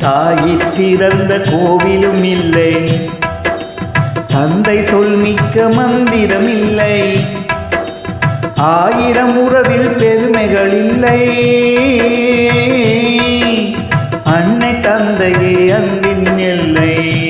தாயி சிறந்த கோவிலும் இல்லை. தந்தை சொல் மிக்க மந்திரம் இல்லை. ஆயிரம் உறவில் பெருமைகள் இல்லை. அன்னை தந்தையே அன்பின் எல்லை.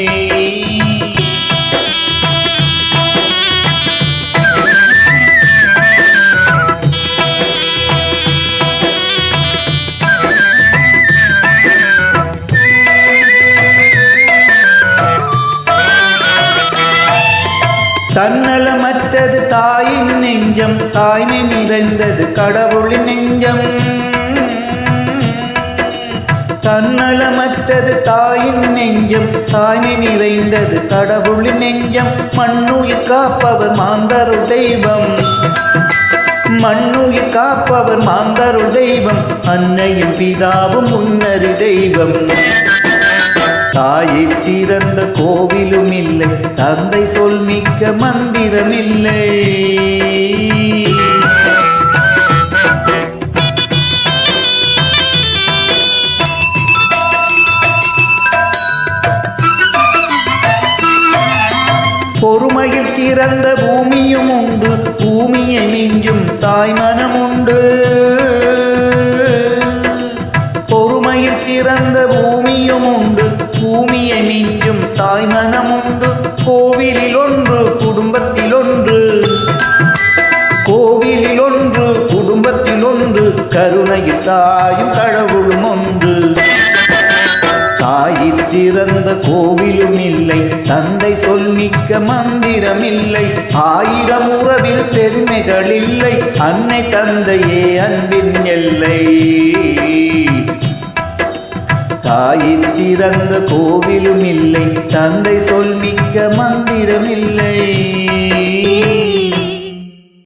தன்னலமற்றது தாயின் நெஞ்சம் தாய்மை நிறைந்தது கடவுளின் நெஞ்சம். தன்னலமற்றது தாயின் நெஞ்சம் தாய்மை நிறைந்தது கடவுளின் நெஞ்சம். மண்ணுயிர் காப்பவர் மாந்தரு தெய்வம். மண்ணுயிர் காப்பவர் மாந்தரு தெய்வம். அன்னையும் பிதாவும் முன்னறி தெய்வம். தாயை சிறந்த கோவிலும் இல்லை தந்தை சொல் மிக்க மந்திரம் இல்லை பொறுமையில் சிறந்த பூமியும் உண்டு பூமியை மிஞ்சும் தாய் மனம் உண்டு பூமியை மிஞ்சும் தாய் மனம் உண்டு கோவிலில் ஒன்று குடும்பத்தில் ஒன்று கோவிலில் ஒன்று குடும்பத்தில் ஒன்று கருணையில் தாயும் கடவுளும் ஒன்று. தாயிற் சிறந்த கோவிலும் இல்லை. தந்தை சொல் மிக்க மந்திரம் இல்லை. ஆயிரம் உறவில் பெருமைகள் இல்லை. அன்னை தந்தையே அன்பின் எல்லை. இச்சிறந்த கோவிலும் இல்லை. தந்தை சொல் மிக்க மந்திரம் இல்லை